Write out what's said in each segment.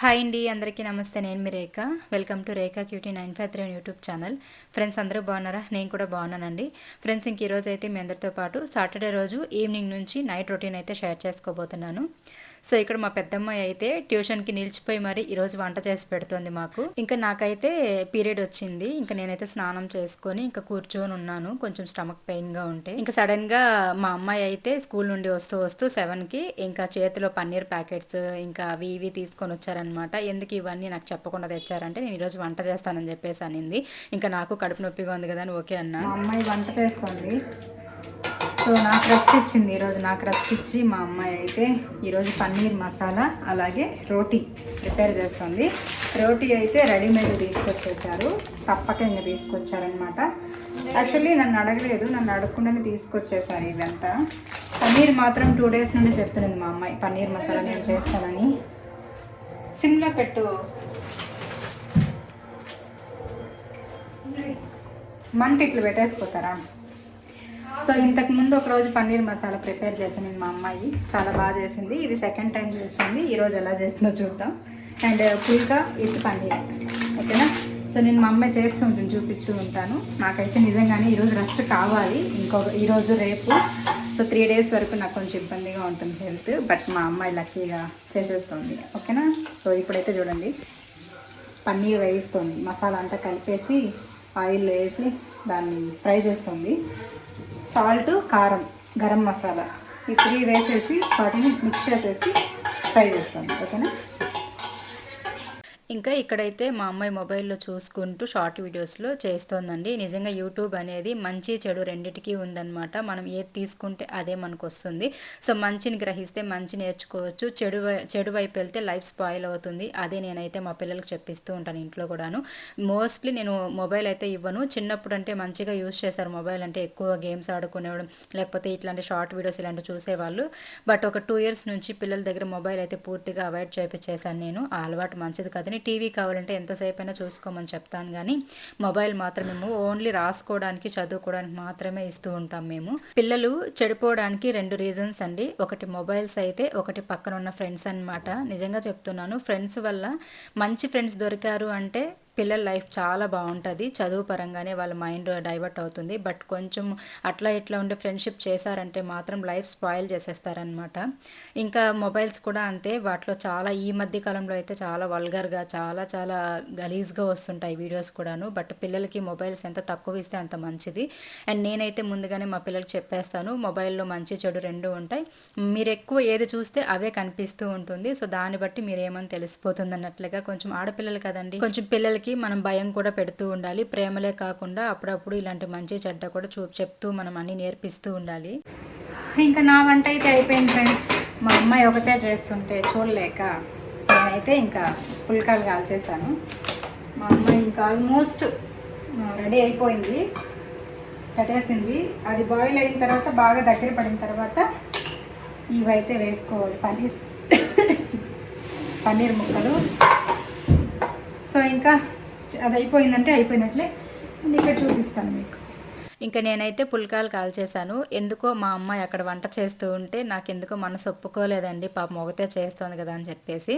Hi అండి అందరికీ నమస్తే. నేను మీ Rekha. Welcome to Rekha cutie nine five three YouTube channel. Friends అందరూ బాగున్నారా? నేను కూడా బాగున్నానండి. ఫ్రెండ్స్ ఇంక ఈరోజు అయితే మీ అందరితో పాటు సాటర్డే రోజు ఈవినింగ్ నుంచి నైట్ రొటీన్ అయితే షేర్ చేసుకోబోతున్నాను. సో ఇక్కడ మా పెద్దమ్మాయి అయితే ట్యూషన్కి నిలిచిపోయి మరి ఈరోజు వంట చేసి పెడుతుంది మాకు. ఇంకా నాకైతే పీరియడ్ వచ్చింది. ఇంకా నేనైతే స్నానం చేసుకొని ఇంకా కూర్చొని ఉన్నాను. కొంచెం స్టమక్ పెయిన్గా ఉంటే. ఇంకా సడన్గా మా అమ్మాయి అయితే స్కూల్ నుండి వస్తూ వస్తూ సెవెన్కి ఇంకా చేతిలో పన్నీర్ ప్యాకెట్స్ ఇంకా అవి ఇవి తీసుకొని వచ్చారనమాట ఎందుకు ఇవన్నీ నాకు చెప్పకుండా తెచ్చారంటే నేను ఈరోజు వంట చేస్తానని చెప్పేసి అనింది. ఇంకా నాకు కడుపు నొప్పిగా ఉంది కదా అని ఓకే అన్నా. మా అమ్మాయి వంట చేస్తుంది. సో నాకు రెస్ట్ ఇచ్చింది ఈరోజు. నాకు రెస్ట్ ఇచ్చి మా అమ్మాయి అయితే ఈరోజు పన్నీర్ మసాలా అలాగే రోటీ ప్రిపేర్ చేస్తుంది. రోటీ అయితే రెడీమేడ్ తీసుకొచ్చేసారు. తప్పక ఇంకా తీసుకొచ్చారనమాట. యాక్చువల్లీ నన్ను అడగలేదు. నన్ను అడగకుండానే తీసుకొచ్చేసారు ఇవంతా పన్నీర్ మాత్రం టూ డేస్ నుండి చెప్తున్నది మా అమ్మాయి. పన్నీర్ మసాలా నేను చేస్తానని. సిమ్లో పెట్టు. మంట ఇట్లా పెట్టేసిపోతారా సో ఇంతకు ముందు ఒక రోజు పన్నీర్ మసాలా ప్రిపేర్ చేసింది మా అమ్మాయి చాలా బాగా చేసింది. ఇది సెకండ్ టైం చేస్తుంది. ఈరోజు ఎలా చేస్తుందో చూద్దాం. And phulka with paneer. ఓకేనా? సో నేను మా అమ్మాయి చేస్తూ ఉంటుంది చూపిస్తూ ఉంటాను. నాకైతే నిజంగానే ఈరోజు రెస్ట్ కావాలి. ఇంకొక ఈరోజు రేపు సో త్రీ డేస్ వరకు నాకు కొంచెం ఇబ్బందిగా ఉంటుంది హెల్త్ బట్ మా అమ్మాయి లక్కీగా చేసేస్తుంది. ఓకేనా? సో ఇప్పుడైతే చూడండి. పన్నీర్ వేయిస్తుంది. మసాలా అంతా కలిపేసి ఆయిల్ వేసి దాన్ని ఫ్రై చేస్తుంది. సాల్ట్ కారం గరం మసాలా ఈ త్రీ వేసేసి వాటిని మిక్స్ చేసేసి ఫ్రై చేస్తాను ఓకేనా? ఇంకా ఇక్కడైతే మా అమ్మాయి మొబైల్లో చూసుకుంటూ షార్ట్ వీడియోస్లో చేస్తోందండి. నిజంగా యూట్యూబ్ అనేది మంచి చెడు రెండింటికి ఉందన్నమాట. మనం ఏది తీసుకుంటే అదే మనకు వస్తుంది సో మంచిని గ్రహిస్తే మంచి నేర్చుకోవచ్చు. చెడు చెడు వైపు వెళ్తే లైఫ్ స్పాయిల్ అవుతుంది. అదే నేనైతే మా పిల్లలకు చెప్పిస్తూ ఉంటాను ఇంట్లో కూడాను. మోస్ట్లీ నేను మొబైల్ అయితే ఇవ్వను. చిన్నప్పుడు అంటే మంచిగా యూస్ చేశారు మొబైల్ అంటే ఎక్కువ గేమ్స్ ఆడుకునేవాడు లేకపోతే ఇట్లాంటి షార్ట్ వీడియోస్ ఇలాంటివి చూసేవాళ్ళు. బట్ ఒక టూ ఇయర్స్ నుంచి పిల్లల దగ్గర మొబైల్ అయితే పూర్తిగా అవాయిడ్ చేపించేశాను నేను. ఆ అలవాటు మంచిది కదని టీవీ కావాలంటే ఎంతసేపు అయినా చూసుకోమని చెప్తాను కానీ మొబైల్ మాత్రం మేము. ఓన్లీ రాసుకోవడానికి చదువుకోవడానికి మాత్రమే ఇస్తూ ఉంటాం మేము. పిల్లలు చెడిపోవడానికి రెండు రీజన్స్ అండి. ఒకటి మొబైల్స్ అయితే ఒకటి పక్కన ఉన్న ఫ్రెండ్స్ అన్నమాట. నిజంగా చెప్తున్నాను ఫ్రెండ్స్ వల్ల మంచి ఫ్రెండ్స్ దొరికారు అంటే పిల్లల లైఫ్ చాలా బాగుంటుంది. చదువు పరంగానే వాళ్ళ మైండ్ డైవర్ట్ అవుతుంది. బట్ కొంచెం అట్లా ఇట్లా ఉండే ఫ్రెండ్షిప్ చేశారంటే మాత్రం లైఫ్ స్పాయిల్ చేసేస్తారనమాట ఇంకా మొబైల్స్ కూడా అంతే. వాటిలో చాలా ఈ మధ్య కాలంలో అయితే చాలా వల్గర్గా చాలా చాలా గలీజ్గా వస్తుంటాయి వీడియోస్ కూడాను. బట్ పిల్లలకి మొబైల్స్ ఎంత తక్కువ ఇస్తే అంత మంచిది. అండ్ నేనైతే ముందుగానే మా పిల్లలకి చెప్పేస్తాను. మొబైల్లో మంచి చెడు రెండు ఉంటాయి. మీరు ఎక్కువ ఏది చూస్తే అవే కనిపిస్తూ ఉంటుంది. సో దాన్ని బట్టి మీరు ఏమని తెలిసిపోతుంది అన్నట్లుగా కొంచెం ఆడపిల్లలు కదండి. కొంచెం పిల్లలకి మనం భయం కూడా పెడుతూ ఉండాలి. ప్రేమలే కాకుండా అప్పుడప్పుడు ఇలాంటి మంచి చెడ్డ కూడా చూ చెప్తూ మనం అన్ని నేర్పిస్తూ ఉండాలి. ఇంకా నా వంట అయితే అయిపోయింది ఫ్రెండ్స్. మా అమ్మాయి ఒకటే చేస్తుంటే చూడలేక నేనైతే ఇంకా పుల్కాలు కాల్చేసాను మా అమ్మాయి ఇంకా ఆల్మోస్ట్ రెడీ అయిపోయింది. కట్టేసింది అది బాయిల్ అయిన తర్వాత బాగా దగ్గర పడిన తర్వాత ఇవైతే వేసుకోవాలి. పన్నీర్ పన్నీర్ ముక్కలు. సో ఇంకా అది అయిపోయిందంటే అయిపోయినట్లే. నేను ఇక్కడ చూపిస్తాను మీకు. ఇంకా నేనైతే పుల్కాలు కాల్చేశాను. ఎందుకో మా అమ్మాయి అక్కడ వంట చేస్తూ ఉంటే నాకు ఎందుకో మనసు ఒప్పుకోలేదండి. పాప మొగతే చేస్తోంది కదా అని చెప్పేసి.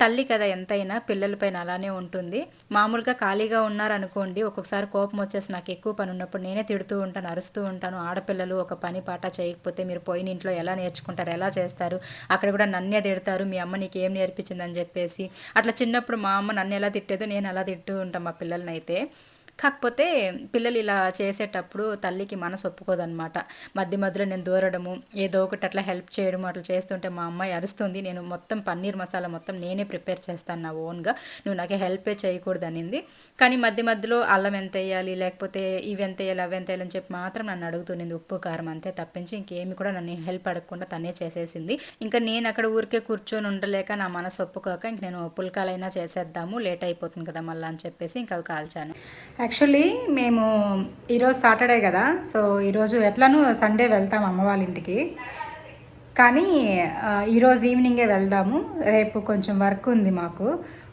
తల్లి కదా ఎంతైనా పిల్లలపైన అలానే ఉంటుంది. మామూలుగా ఖాళీగా ఉన్నారనుకోండి ఒక్కొక్కసారి కోపం వచ్చేసి నాకు ఎక్కువ పని ఉన్నప్పుడు నేనే తిడుతూ ఉంటాను అరుస్తూ ఉంటాను. ఆడపిల్లలు ఒక పని పాట చేయకపోతే మీరు పోయిన ఇంట్లో ఎలా నేర్చుకుంటారు ఎలా చేస్తారు? అక్కడ కూడా నన్నే తిడతారు మీ అమ్మ నీకు ఏం నేర్పించిందని చెప్పేసి. అట్లా చిన్నప్పుడు మా అమ్మ నన్ను ఎలా తిట్టేదో నేను అలా తిట్టు ఉంటాను మా పిల్లల్ని అయితే కాకపోతే పిల్లలు ఇలా చేసేటప్పుడు తల్లికి మనసు ఒప్పుకోదనమాట మధ్య మధ్యలో నేను దూరడము ఏదో ఒకటి అట్లా హెల్ప్ చేయడము అట్లా చేస్తుంటే మా అమ్మాయి అరుస్తుంది నేను మొత్తం పన్నీర్ మసాలా మొత్తం నేనే ప్రిపేర్ చేస్తాను నా ఓన్గా నువ్వు నాకే హెల్పే చేయకూడదు అనింది. కానీ మధ్య మధ్యలో అల్లం ఎంత వేయాలి లేకపోతే ఇవి ఎంత వేయాలి అవి ఎంత వేయాలని చెప్పి మాత్రం నన్ను అడుగుతుంది ఉప్పు కారం అంతే తప్పించి ఇంకేమి కూడా నన్ను హెల్ప్ అడగకుండా తనే చేసేసింది. ఇంకా నేను అక్కడ ఊరికే కూర్చొని ఉండలేక నా మనసు ఒప్పుకోక ఇంక నేను పుల్కాలైనా చేసేద్దాము లేట్ అయిపోతుంది కదా మళ్ళీ అని చెప్పేసి ఇంకా అవి కాల్చాను. యాక్చువల్లీ మేము ఈరోజు సాటర్డే కదా. సో ఈరోజు ఎట్లను సండే వెళ్తాం అమ్మ వాళ్ళ ఇంటికి. కానీ ఈరోజు ఈవినింగే వెళ్దాము. రేపు కొంచెం వర్క్ ఉంది మాకు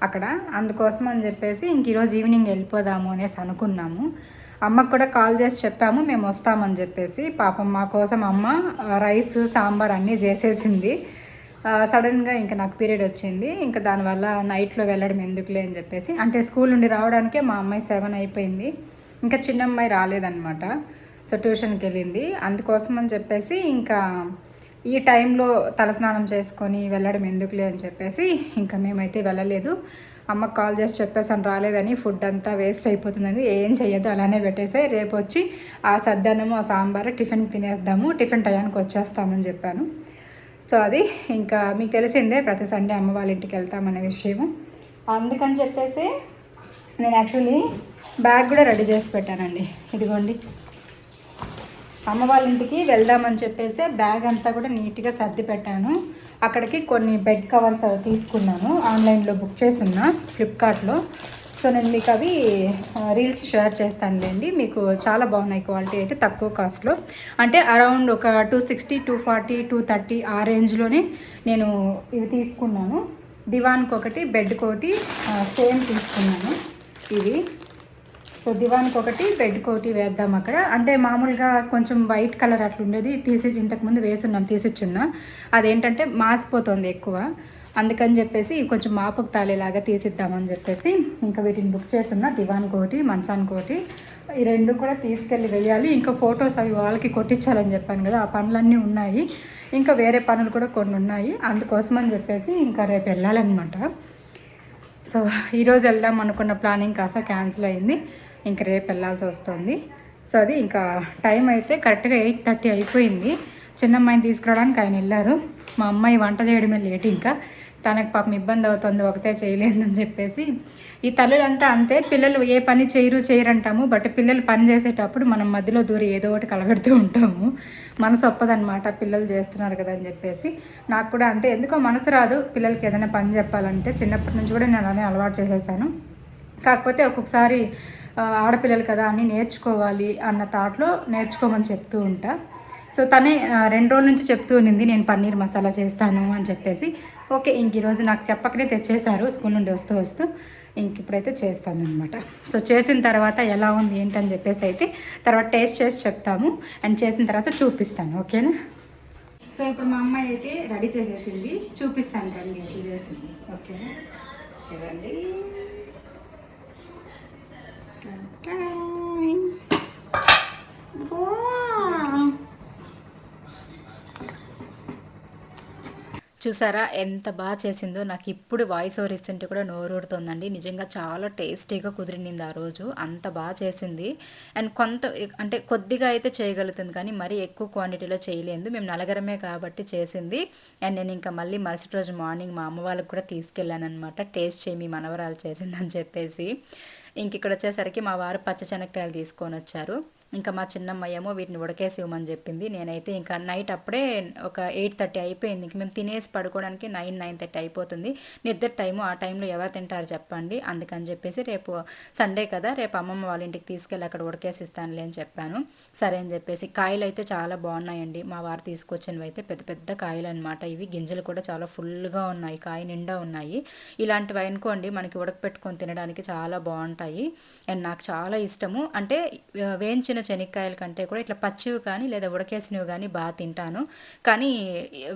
అక్కడ. అందుకోసం అని చెప్పేసి ఇంక ఈరోజు ఈవినింగ్ వెళ్ళిపోదాము అనేసి అనుకున్నాము. అమ్మకు కూడా కాల్ చేసి చెప్పాము మేము వస్తామని చెప్పేసి. పాపం మా కోసం అమ్మ రైస్ సాంబార్ అన్నీ చేసేసింది. సడన్గా ఇంకా నాకు పీరియడ్ వచ్చింది. ఇంకా దానివల్ల నైట్లో వెళ్ళడం ఎందుకులే అని చెప్పేసి అంటే స్కూల్ నుండి రావడానికే మా అమ్మాయి సెవెన్ అయిపోయింది. ఇంకా చిన్న అమ్మాయి రాలేదనమాట సో ట్యూషన్కి వెళ్ళింది అందుకోసం అని చెప్పేసి ఇంకా ఈ టైంలో తలస్నానం చేసుకొని వెళ్ళడం ఎందుకులే అని చెప్పేసి ఇంకా మేమైతే వెళ్ళలేదు. అమ్మకు కాల్ చేసి చెప్పేసాను రాలేదని ఫుడ్ అంతా వేస్ట్ అయిపోతుందని ఏం చేయొద్దు అలానే పెట్టేసి రేపు వచ్చి ఆ చద్దన్నము ఆ సాంబార్ టిఫిన్ తినేద్దాము టిఫిన్ టయానికి వచ్చేస్తామని చెప్పాను. సో అది ఇంకా మీకు తెలిసిందే ప్రతి సండే అమ్మ వాళ్ళ ఇంటికి వెళ్తామనే విషయము. అందుకని చెప్పేసి నేను యాక్చువల్లీ బ్యాగ్ కూడా రెడీ చేసి పెట్టానండి. ఇదిగోండి. అమ్మ వాళ్ళ ఇంటికి వెళ్దామని చెప్పేసి బ్యాగ్ అంతా కూడా నీట్గా సర్ది పెట్టాను. అక్కడికి కొన్ని బెడ్ కవర్స్ అవి తీసుకున్నాను. ఆన్లైన్లో బుక్ చేసున్నా ఫ్లిప్కార్ట్లో సో నేను మీకు అవి రీల్స్ షేర్ చేస్తానులేండి. మీకు చాలా బాగున్నాయి క్వాలిటీ అయితే తక్కువ కాస్ట్లో. అంటే అరౌండ్ ఒక two sixty two forty two thirty ఆ రేంజ్లోనే నేను ఇవి తీసుకున్నాను. దివాన్కి ఒకటి బెడ్కి ఒకటి సేమ్ తీసుకున్నాను ఇవి. సో దివానికి ఒకటి బెడ్ కోటి వేద్దాం అక్కడ. అంటే మామూలుగా కొంచెం వైట్ కలర్ అట్లా ఉండేది తీసి ఇంతకుముందు వేసున్నాం తీసిచ్చున్నా. అదేంటంటే మాసిపోతుంది ఎక్కువ. అందుకని చెప్పేసి కొంచెం మాపుకు తాళేలాగా తీసిద్దామని చెప్పేసి ఇంకా వీటిని బుక్ చేస్తున్నా దివాన్ కోటి మంచాన్ కోటి. ఈ రెండు కూడా తీసుకెళ్ళి వేయాలి ఇంకా ఫొటోస్ అవి వాళ్ళకి కొట్టించాలని చెప్పాను కదా ఆ పనులన్నీ ఉన్నాయి. ఇంకా వేరే పనులు కూడా కొన్ని ఉన్నాయి. అందుకోసం అని చెప్పేసి ఇంకా రేపు వెళ్ళాలన్నమాట. సో ఈరోజు వెళ్దాం అనుకున్న ప్లానింగ్ కాస్త క్యాన్సిల్ అయింది. ఇంక రేపు వెళ్ళాల్సి వస్తుంది. సో అది ఇంకా టైం అయితే కరెక్ట్గా ఎయిట్ థర్టీ అయిపోయింది. చిన్న అమ్మాయిని తీసుకురావడానికి ఆయన వెళ్ళారు. మా అమ్మాయి వంట చేయడమే లేట్ ఇంకా. తనకు పాపం ఇబ్బంది అవుతుంది ఒకటే చేయలేదని చెప్పేసి. ఈ తల్లులంతా అంతే పిల్లలు ఏ పని చేయరు చేయరంటాము బట్ పిల్లలు పని చేసేటప్పుడు మనం మధ్యలో దూరి ఏదో ఒకటి కలగడుతూ ఉంటాము. మనసు ఒప్పదనమాట పిల్లలు చేస్తున్నారు కదా అని చెప్పేసి. నాకు కూడా అంతే ఎందుకో మనసు రాదు పిల్లలకి ఏదైనా పని చెప్పాలంటే. చిన్నప్పటి నుంచి కూడా నేను అలానే అలవాటు చేసేసాను. కాకపోతే ఒక్కొక్కసారి ఆడపిల్లలు కదా అని నేర్చుకోవాలి అన్న థాట్లో నేర్చుకోమని చెప్తూ ఉంటా. సో తనే రెండు రోజుల నుంచి చెప్తూ ఉన్నింది నేను పన్నీర్ మసాలా చేస్తాను అని చెప్పేసి. ఓకే ఇంక ఈరోజు నాకు చెప్పకనే తెచ్చేశారు స్కూల్ నుండి వస్తూ వస్తూ ఇంక ఇప్పుడైతే చేస్తాను అనమాట సో చేసిన తర్వాత ఎలా ఉంది ఏంటని చెప్పేసి అయితే తర్వాత టేస్ట్ చేసి చెప్తాము అండ్ చేసిన తర్వాత చూపిస్తాను ఓకేనా? సో ఇప్పుడు మా అమ్మాయి అయితే రెడీ చేసేసింది చూపిస్తాను రండి చేసింది ఓకేనా? ఇవ్వండి. చూసారా? ఎంత బాగా చేసిందో. నాకు ఇప్పుడు వాయిస్ ఓవర్ ఇస్తుంటే కూడా నోరూడుతుందండి నిజంగా చాలా టేస్టీగా కుదిరింది ఆ రోజు. అంత బాగా చేసింది. అండ్ కొంత అంటే కొద్దిగా అయితే చేయగలుగుతుంది కానీ మరీ ఎక్కువ క్వాంటిటీలో చేయలేదు. మేము నలగరమే కాబట్టి చేసింది. అండ్ నేను ఇంకా మళ్ళీ మరుసటి రోజు మార్నింగ్ మా అమ్మ వాళ్ళకి కూడా తీసుకెళ్ళాను అనమాట టేస్ట్ చేయి మీ మనవరాలు చేసిందని చెప్పేసి. ఇంక ఇక్కడ వచ్చేసరికి మా వారు పచ్చ శనక్కాయలు తీసుకొని వచ్చారు. ఇంకా మా చిన్నమ్మ ఏమో వీటిని ఉడకేసి ఇవ్వమని చెప్పింది. నేనైతే ఇంకా నైట్ అప్పుడే ఒక ఎయిట్ థర్టీ అయిపోయింది. ఇంక మేము తినేసి పడుకోవడానికి నైన్ నైన్ థర్టీ అయిపోతుంది. నిద్ర టైము ఆ టైంలో ఎవరు తింటారు చెప్పండి. అందుకని చెప్పేసి రేపు సండే కదా రేపు అమ్మమ్మ వాళ్ళ ఇంటికి తీసుకెళ్ళి అక్కడ ఉడకేసి ఇస్తానులే అని చెప్పాను. సరే అని చెప్పేసి కాయలు అయితే చాలా బాగున్నాయండి. మా వారు తీసుకొచ్చినవి అయితే పెద్ద పెద్ద కాయలు అనమాట ఇవి గింజలు కూడా చాలా ఫుల్గా ఉన్నాయి. కాయ నిండా ఉన్నాయి. ఇలాంటివి అనుకోండి మనకి ఉడకపెట్టుకొని తినడానికి చాలా బాగుంటాయి. అండ్ నాకు చాలా ఇష్టము. అంటే వేయించిన వేయించిన శనక్కాయల కంటే కూడా ఇట్లా పచ్చివి కానీ లేదా ఉడకేసినవి కానీ బాగా తింటాను. కానీ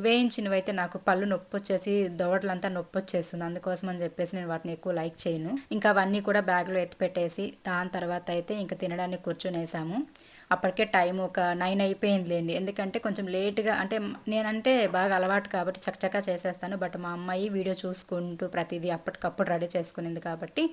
వేయించినవి అయితే నాకు పళ్ళు నొప్పి వచ్చేసి దవడలంతా నొప్పి వచ్చేస్తుంది. అందుకోసం అని చెప్పేసి నేను వాటిని ఎక్కువ లైక్ చేయను. ఇంకా అవన్నీ కూడా బ్యాగ్లో ఎత్తిపెట్టేసి దాని తర్వాత అయితే ఇంకా తినడానికి కూర్చునేసాము. అప్పటికే టైం ఒక నైన్ అయిపోయిందిలేండి. ఎందుకంటే కొంచెం లేట్గా అంటే నేనంటే బాగా అలవాటు కాబట్టి చకచకా చేసేస్తాను. బట్ మా అమ్మాయి వీడియో చూసుకుంటూ ప్రతిదీ అప్పటికప్పుడు రెడీ చేసుకునింది కాబట్టి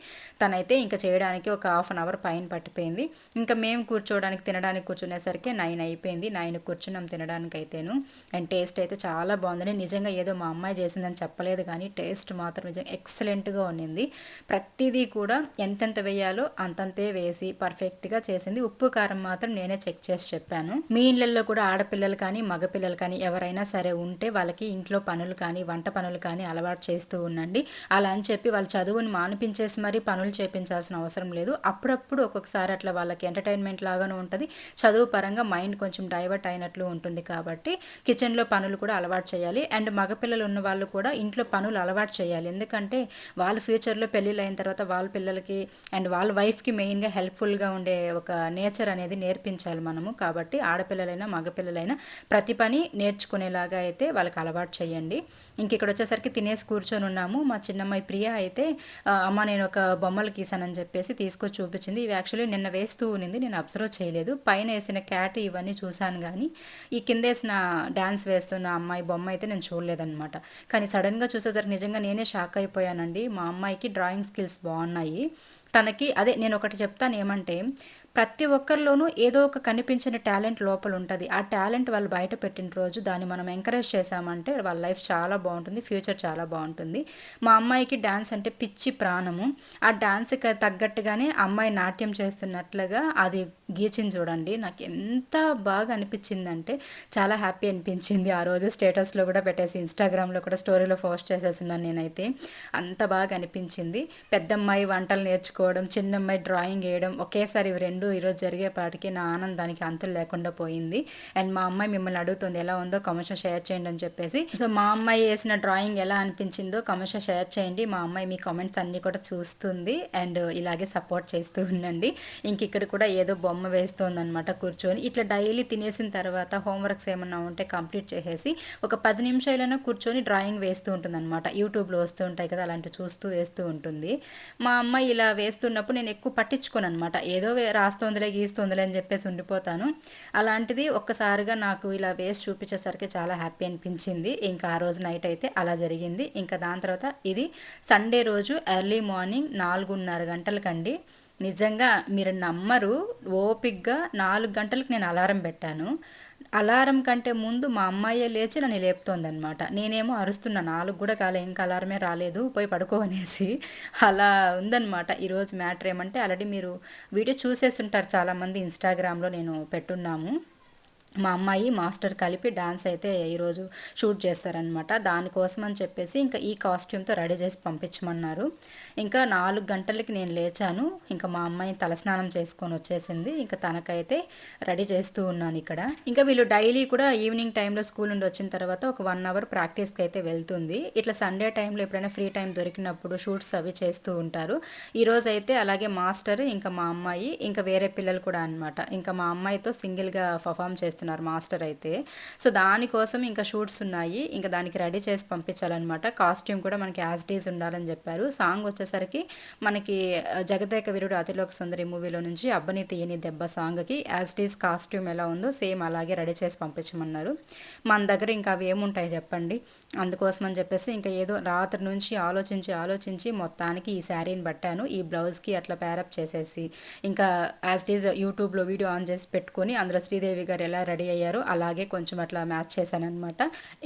తనైతే ఇంకా చేయడానికి ఒక హాఫ్ అన్ అవర్ పైన పట్టిపోయింది. ఇంకా మేము కూర్చోవడానికి తినడానికి కూర్చునేసరికి నైన్ అయిపోయింది. నైన్ కూర్చున్నాం తినడానికి అయితేను అండ్ టేస్ట్ అయితే చాలా బాగుందని నిజంగా ఏదో మా అమ్మాయి చేసిందని చెప్పలేదు కానీ టేస్ట్ మాత్రం నిజంగా ఎక్సలెంట్గా ఉన్నింది ప్రతిదీ కూడా ఎంతెంత వేయాలో అంతంతే వేసి పర్ఫెక్ట్గా చేసింది. ఉప్పు కారం మాత్రం నేను నేనే చెక్ చేసి చెప్పాను. మీ ఇళ్ళలో కూడా ఆడపిల్లలు కానీ మగపిల్లలు కానీ ఎవరైనా సరే ఉంటే వాళ్ళకి ఇంట్లో పనులు కానీ వంట పనులు కానీ అలవాటు చేస్తూ ఉండండి. అలా అని చెప్పి వాళ్ళ చదువుని మానిపించేసి మరీ పనులు చేపించాల్సిన అవసరం లేదు. అప్పుడప్పుడు ఒక్కొక్కసారి అట్లా వాళ్ళకి ఎంటర్టైన్మెంట్ లాగానే ఉంటుంది. చదువు పరంగా మైండ్ కొంచెం డైవర్ట్ అయినట్లు ఉంటుంది కాబట్టి కిచెన్లో పనులు కూడా అలవాటు చేయాలి. అండ్ మగపిల్లలు ఉన్న వాళ్ళు కూడా ఇంట్లో పనులు అలవాటు చేయాలి. ఎందుకంటే వాళ్ళ ఫ్యూచర్లో పెళ్ళిళ్ళు అయిన తర్వాత వాళ్ళ పిల్లలకి అండ్ వాళ్ళ వైఫ్కి మెయిన్గా హెల్ప్ఫుల్గా ఉండే ఒక నేచర్ అనేది నేర్పించాలి ప్రోత్సహించాలి మనము. కాబట్టి ఆడపిల్లలైనా మగపిల్లలైనా ప్రతి పని నేర్చుకునేలాగా అయితే వాళ్ళకి అలవాటు చేయండి. ఇంక ఇక్కడ వచ్చేసరికి తినేసి కూర్చొని ఉన్నాము. మా చిన్నమ్మాయి ప్రియ అయితే అమ్మ నేను ఒక బొమ్మలు గీసానని చెప్పేసి తీసుకొచ్చి చూపించింది. ఇవి యాక్చువల్లీ నిన్న వేస్తూ ఉన్నింది. నేను అబ్జర్వ్ చేయలేదు. పైన వేసిన క్యాట్ ఇవన్నీ చూశాను కానీ ఈ కింద వేసిన డ్యాన్స్ వేస్తున్న అమ్మాయి బొమ్మ అయితే నేను చూడలేదన్నమాట. కానీ సడన్గా చూసేసరికి నిజంగా నేనే షాక్ అయిపోయానండి. మా అమ్మాయికి డ్రాయింగ్ స్కిల్స్ బాగున్నాయి. తనకి అదే నేను ఒకటి చెప్తాను ఏమంటే ప్రతి ఒక్కరిలోనూ ఏదో ఒక కనిపించిన టాలెంట్ లోపల ఉంటుంది. ఆ టాలెంట్ వాళ్ళు బయట పెట్టిన రోజు దాన్ని మనం ఎంకరేజ్ చేసామంటే వాళ్ళ లైఫ్ చాలా బాగుంటుంది ఫ్యూచర్ చాలా బాగుంటుంది. మా అమ్మాయికి డ్యాన్స్ అంటే పిచ్చి ప్రాణము. ఆ డ్యాన్స్కి తగ్గట్టుగానే అమ్మాయి నాట్యం చేస్తున్నట్లుగా అది గీచింది చూడండి. నాకు ఎంత బాగా అనిపించిందంటే చాలా హ్యాపీ అనిపించింది. ఆ రోజు స్టేటస్లో కూడా పెట్టేసి ఇన్స్టాగ్రామ్లో కూడా స్టోరీలో పోస్ట్ చేసేస్తున్నాను నేనైతే. అంత బాగా అనిపించింది. పెద్దమ్మాయి వంటలు నేర్చుకోవడం చిన్నమ్మాయి డ్రాయింగ్ వేయడం ఒకేసారి ఇవి రెండు ఈరోజు జరిగేపాటికి నా ఆనందానికి అంతులు లేకుండా పోయింది. అండ్ మా అమ్మాయి మిమ్మల్ని అడుగుతుంది ఎలా ఉందో కమర్షియల్ షేర్ చేయండి అని చెప్పేసి. సో మా అమ్మాయి వేసిన డ్రాయింగ్ ఎలా అనిపించిందో కమర్షియల్ షేర్ చేయండి. మా అమ్మాయి మీ కామెంట్స్ అన్నీ కూడా చూస్తుంది అండ్ ఇలాగే సపోర్ట్ చేస్తూ ఉండండి. ఇంక ఇక్కడ కూడా ఏదో బొమ్మ వేస్తుంది అనమాట కూర్చొని. ఇట్లా డైలీ తినేసిన తర్వాత హోంవర్క్స్ ఏమన్నా ఉంటే కంప్లీట్ చేసేసి ఒక పది నిమిషాలైనా కూర్చొని డ్రాయింగ్ వేస్తూ ఉంటుంది అనమాట యూట్యూబ్లో వస్తూ ఉంటాయి కదా అలాంటివి చూస్తూ వేస్తూ ఉంటుంది. మా అమ్మాయి ఇలా వేస్తున్నప్పుడు నేను ఎక్కువ పట్టించుకోను అనమాట ఏదో రాస్తోందిలే గీస్తోందిలే అని చెప్పేసి ఉండిపోతాను. అలాంటిది ఒక్కసారిగా నాకు ఇలా వేసి చూపించేసరికి చాలా హ్యాపీ అనిపించింది. ఇంకా ఆ రోజు నైట్ అయితే అలా జరిగింది. ఇంకా దాని తర్వాత ఇది సండే రోజు ఎర్లీ మార్నింగ్ నాలుగున్నర గంటలకండి. నిజంగా మీరు నమ్మరు ఓపిక్గా నాలుగు గంటలకు నేను అలారం పెట్టాను. అలారం కంటే ముందు మా అమ్మాయే లేచి నన్ను లేపుతోందనమాట నేనేమో అరుస్తున్నా నాలుగు కూడా కాలే ఇంకా అలారమే రాలేదు పోయి పడుకో అనేసి. అలా ఉందన్నమాట. ఈరోజు మ్యాటర్ ఏమంటే ఆల్రెడీ మీరు వీడియో చూసేస్తుంటారు చాలామంది ఇన్స్టాగ్రామ్లో నేను పెట్టున్నాము. మా అమ్మాయి మాస్టర్ కలిపి డాన్స్ అయితే ఈరోజు షూట్ చేస్తారనమాట దానికోసం అని చెప్పేసి ఇంకా ఈ కాస్ట్యూమ్తో రెడీ చేసి పంపించమన్నారు. ఇంకా నాలుగు గంటలకి నేను లేచాను. ఇంకా మా అమ్మాయి తలస్నానం చేసుకొని వచ్చేసింది. ఇంకా తనకైతే రెడీ చేస్తూ ఉన్నాను ఇక్కడ. ఇంకా వీళ్ళు డైలీ కూడా ఈవినింగ్ టైంలో స్కూల్ నుండి వచ్చిన తర్వాత ఒక వన్ అవర్ ప్రాక్టీస్కి అయితే వెళ్తుంది. ఇట్లా సండే టైంలో ఎప్పుడైనా ఫ్రీ టైం దొరికినప్పుడు షూట్స్ అవి చేస్తూ ఉంటారు. ఈరోజు అయితే అలాగే మాస్టర్ ఇంకా మా అమ్మాయి ఇంకా వేరే పిల్లలు కూడా అనమాట ఇంకా మా అమ్మాయితో సింగిల్గా పర్ఫామ్ చేస్తున్నారు చేస్తున్నారు మాస్టర్ అయితే. సో దానికోసం ఇంకా షూట్స్ ఉన్నాయి. ఇంకా దానికి రెడీ చేసి పంపించాలన్నమాట. కాస్ట్యూమ్ కూడా మనకి యాజ్ డీస్ ఉండాలని చెప్పారు. సాంగ్ వచ్చేసరికి మనకి జగదేక వీరుడు అతిలోక సుందరి మూవీలో నుంచి అబ్బని తీయని దెబ్బ సాంగ్కి యాజ్ డీస్ కాస్ట్యూమ్ ఎలా ఉందో సేమ్ అలాగే రెడీ చేసి పంపించమన్నారు. మన దగ్గర ఇంకా అవి ఏముంటాయి చెప్పండి. అందుకోసం అని చెప్పేసి ఇంకా ఏదో రాత్రి నుంచి ఆలోచించి ఆలోచించి మొత్తానికి ఈ శారీని పట్టాను ఈ బ్లౌజ్కి అట్లా ప్యారప్ చేసేసి ఇంకా యాజ్ డీజ్ యూట్యూబ్లో వీడియో ఆన్ చేసి పెట్టుకొని అందులో శ్రీదేవి గారు ఎలా రెడీ అయ్యారో. అలాగే కొంచెం అట్లా మ్యాచ్ చేశానమాట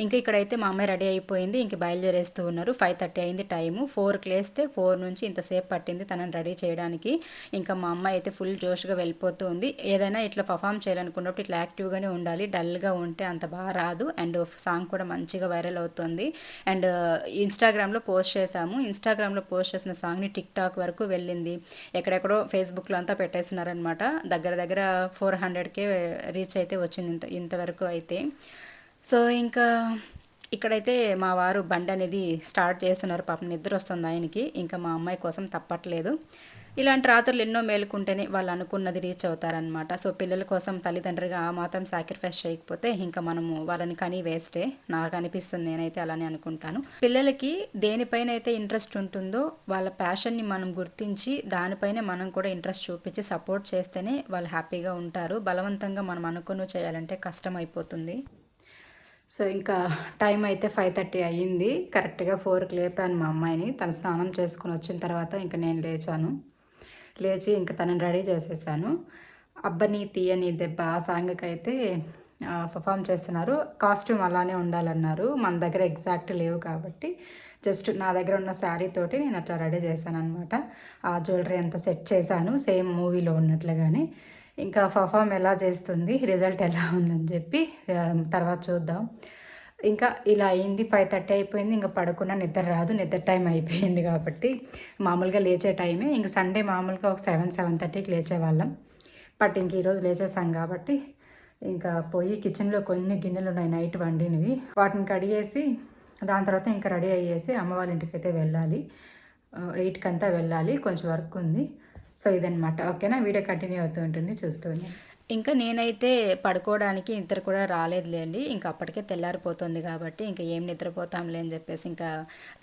ఇంకా ఇక్కడైతే మా అమ్మాయి రెడీ అయిపోయింది. ఇంక బయలుదేరేస్తూ ఉన్నారు. ఫైవ్ థర్టీ అయింది టైము. ఫోర్కి లేస్తే ఫోర్ నుంచి ఇంతసేపు పట్టింది తనని రెడీ చేయడానికి. ఇంకా మా అమ్మాయి అయితే ఫుల్ జోష్గా వెళ్ళిపోతూ ఉంది. ఏదైనా ఇట్లా పర్ఫామ్ చేయాలనుకున్నప్పుడు ఇట్లా యాక్టివ్గానే ఉండాలి. డల్గా ఉంటే అంత బాగా రాదు. అండ్ సాంగ్ కూడా మంచిగా వైరల్ అవుతుంది. అండ్ ఇన్స్టాగ్రామ్లో పోస్ట్ చేశాము. ఇన్స్టాగ్రామ్లో పోస్ట్ చేసిన సాంగ్ని టిక్ టాక్ వరకు వెళ్ళింది. ఎక్కడెక్కడో ఫేస్బుక్లో అంతా పెట్టేసినారనమాట దగ్గర దగ్గర ఫోర్ హండ్రెడ్కే రీచ్ అయితే వచ్చింది ఇంత ఇంతవరకు అయితే. సో ఇంకా ఇక్కడైతే మా వారు బండి అనేది స్టార్ట్ చేస్తున్నారు. పాపం నిద్ర వస్తుంది ఆయనకి. ఇంకా మా అమ్మాయి కోసం తప్పట్లేదు. ఇలాంటి రాత్రులు ఎన్నో మేలుకుంటేనే వాళ్ళు అనుకున్నది రీచ్ అవుతారనమాట సో పిల్లల కోసం తల్లిదండ్రులుగా ఆ మాత్రం సాక్రిఫైస్ చేయకపోతే ఇంకా మనము వాళ్ళని కనీ వేస్టే నాకు అనిపిస్తుంది నేనైతే అలానే అనుకుంటాను. పిల్లలకి దేనిపైన అయితే ఇంట్రెస్ట్ ఉంటుందో వాళ్ళ ప్యాషన్ని మనం గుర్తించి దానిపైన మనం కూడా ఇంట్రెస్ట్ చూపించి సపోర్ట్ చేస్తేనే వాళ్ళు హ్యాపీగా ఉంటారు. బలవంతంగా మనం అనుకుని చేయాలంటే కష్టం అయిపోతుంది సో ఇంకా టైం అయితే ఫైవ్ థర్టీ అయ్యింది. కరెక్ట్గా ఫోర్కి లేపాను మా అమ్మాయిని. తను స్నానం చేసుకుని వచ్చిన తర్వాత ఇంకా నేను లేచాను. లేచి ఇంకా తనని రెడీ చేసేసాను. అబ్బని తీయని దెబ్బ ఆ సాంగ్కి అయితే పర్ఫామ్ చేస్తున్నారు. కాస్ట్యూమ్ అలానే ఉండాలన్నారు. మన దగ్గర ఎగ్జాక్ట్ లేవు కాబట్టి జస్ట్ నా దగ్గర ఉన్న శారీ తోటి నేను అట్లా రెడీ చేశాను అనమాట ఆ జ్యువెలరీ అంతా సెట్ చేశాను. సేమ్ మూవీలో ఉన్నట్లుగానే. ఇంకా పర్ఫామ్ ఎలా చేస్తుంది? రిజల్ట్ ఎలా ఉందని చెప్పి తర్వాత చూద్దాం. ఇంకా ఇలా అయింది ఫైవ్ థర్టీ అయిపోయింది ఇంకా పడుకున్న నిద్ర రాదు నిద్ర టైం అయిపోయింది కాబట్టి మామూలుగా లేచే టైమే ఇంక సండే మామూలుగా ఒక సెవెన్ సెవెన్ థర్టీకి లేచేవాళ్ళం బట్ ఇంక ఈరోజు లేచేసాం కాబట్టి ఇంకా పోయి కిచెన్లో కొన్ని గిన్నెలు ఉన్నాయి నైట్ వండినవి. వాటిని కడిగేసి దాని తర్వాత ఇంకా రెడీ అయ్యేసి అమ్మ వాళ్ళ ఇంటికి అయితే వెళ్ళాలి. ఎయిట్కి అంతా వెళ్ళాలి కొంచెం వర్క్ ఉంది. సో ఇదనమాట ఓకేనా వీడియో కంటిన్యూ అవుతూ ఉంటుంది చూస్తూనే. ఇంకా నేనైతే పడుకోవడానికి నిద్ర కూడా రాలేదులేండి. ఇంకా అప్పటికే తెల్లారిపోతుంది కాబట్టి ఇంకా ఏం నిద్రపోతాంలే అని చెప్పేసి ఇంకా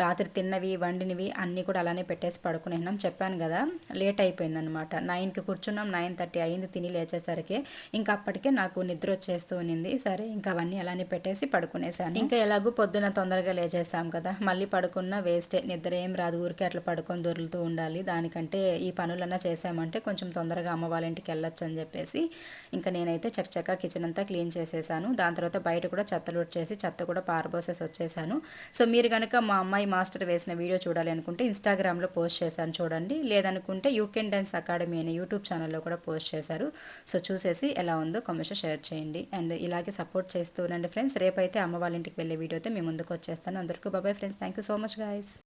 రాత్రి తిన్నవి వండినవి అన్నీ కూడా అలానే పెట్టేసి పడుకునేనాం చెప్పాను కదా లేట్ అయిపోయిందనమాట నైన్కి కూర్చున్నాం నైన్ థర్టీ అయింది తిని లేచేసరికి ఇంకా అప్పటికే నాకు నిద్ర వచ్చేస్తూ ఉన్నింది. సరే ఇంకా అవన్నీ అలానే పెట్టేసి పడుకునేసాను. ఇంకా ఎలాగూ పొద్దున తొందరగా లేచేసాం కదా. మళ్ళీ పడుకున్న వేస్టే. నిద్ర ఏం రాదు ఊరికే అట్లా పడుకొని దొరులుతూ ఉండాలి. దానికంటే ఈ పనులన్నా చేసామంటే కొంచెం తొందరగా అమ్మ వాళ్ళ ఇంటికి వెళ్ళొచ్చు అని చెప్పేసి ఇంకా నేనైతే చక్కచక్క కిచెన్ అంతా క్లీన్ చేసేసాను. దాని తర్వాత బయట కూడా చెత్తలు చేసి చెత్త కూడా పారబోసేసి వచ్చేసాను. సో మీరు కనుక మా అమ్మాయి మాస్టర్ వేసిన వీడియో చూడాలి అనుకుంటే ఇన్స్టాగ్రామ్లో పోస్ట్ చేశాను చూడండి. లేదనుకుంటే యూ కెన్ డాన్స్ అకాడమీ అనే యూట్యూబ్ ఛానల్లో కూడా పోస్ట్ చేశారు. సో చూసేసి ఎలా ఉందో కమిషన్ షేర్ చేయండి. అండ్ ఇలాగే సపోర్ట్ చేస్తూ ఉండండి ఫ్రెండ్స్ రేపైతే అమ్మ వాళ్ళ ఇంటికి వెళ్ళే వీడియో అయితే మీ ముందుకు వచ్చేస్తాను. అందరికీ bye bye friends thank you so much guys